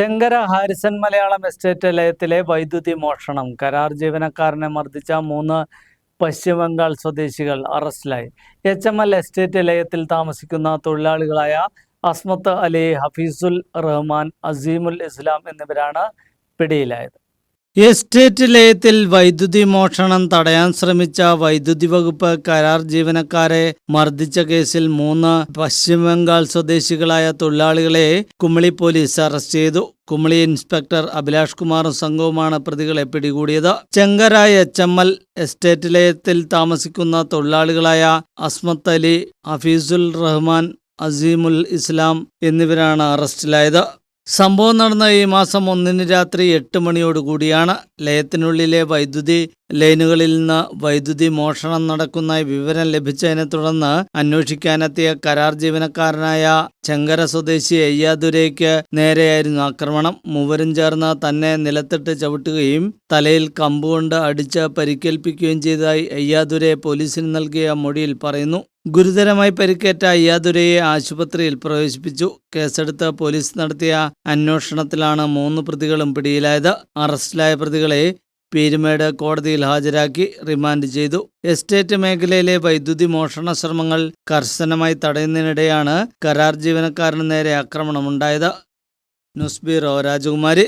Chenkara Harrison Malayalam estate ലയത്തിലെ വൈദ്യുതി മോഷണം. കരാർ ജീവനക്കാരനെ മർദ്ദിച്ച മൂന്ന് പശ്ചിമ ബംഗാൾ സ്വദേശികൾ അറസ്റ്റിലായി. എച്ച് എം എൽ എസ്റ്റേറ്റ് ലയത്തിൽ താമസിക്കുന്ന തൊഴിലാളികളായ അസ്മത്ത് അലി ഹഫീസുൽ റഹ്മാൻ അസീമുൽ ഇസ്ലാം എന്നിവരാണ് പിടിയിലായത്. എസ്റ്റേറ്റ് ലയത്തിൽ വൈദ്യുതി മോഷണം തടയാൻ ശ്രമിച്ച വൈദ്യുതി വകുപ്പ് കരാർ ജീവനക്കാരെ മർദ്ദിച്ച കേസിൽ മൂന്ന് പശ്ചിമ ബംഗാൾ സ്വദേശികളായ തൊഴിലാളികളെ കുമളി പോലീസ് അറസ്റ്റ് ചെയ്തു. കുമളി ഇൻസ്പെക്ടർ അഭിലാഷ് കുമാറും സംഘവുമാണ് പ്രതികളെ പിടികൂടിയത്. ചെങ്കരായ എച്ച് എം എൽ എസ്റ്റേറ്റ് ലയത്തിൽ താമസിക്കുന്ന തൊഴിലാളികളായ അസ്മത്ത് അലി ഹഫീസുൽ റഹ്മാൻ അസീമുൽ ഇസ്ലാം എന്നിവരാണ് അറസ്റ്റിലായത്. സംഭവം നടന്ന ഈ മാസം ഒന്നിന് രാത്രി എട്ട് മണിയോടുകൂടിയാണ് ലയത്തിനുള്ളിലെ വൈദ്യുതി ലൈനുകളിൽ നിന്ന് വൈദ്യുതി മോഷണം നടക്കുന്ന വിവരം ലഭിച്ചതിനെ തുടർന്ന് അന്വേഷിക്കാനെത്തിയ കരാർ ജീവനക്കാരനായ ചെങ്കര സ്വദേശി അയ്യാദുരയ്ക്ക് നേരെയായിരുന്നു ആക്രമണം. മൂവരും ചേർന്ന് തന്നെ നിലത്തിട്ട് ചവിട്ടുകയും തലയിൽ കമ്പുകൊണ്ട് അടിച്ച് പരിക്കേൽപ്പിക്കുകയും ചെയ്തതായി അയ്യാദുരെ പോലീസിന് നൽകിയ മൊഴിയിൽ പറയുന്നു. ഗുരുതരമായി പരിക്കേറ്റ അയ്യാദുരയെ ആശുപത്രിയിൽ പ്രവേശിപ്പിച്ചു. കേസെടുത്ത് പോലീസ് നടത്തിയ അന്വേഷണത്തിലാണ് മൂന്ന് പ്രതികളും പിടിയിലായത്. അറസ്റ്റിലായ പ്രതികളെ പീരുമേട് കോടതിയിൽ ഹാജരാക്കി റിമാൻഡ് ചെയ്തു. എസ്റ്റേറ്റ് മേഖലയിലെ വൈദ്യുതി മോഷണ ശ്രമങ്ങൾ കർശനമായി തടയുന്നതിനിടെയാണ് കരാർ ജീവനക്കാരന് നേരെ ആക്രമണമുണ്ടായത്. ന്യൂസ് ബ്യൂറോ രാജകുമാരി.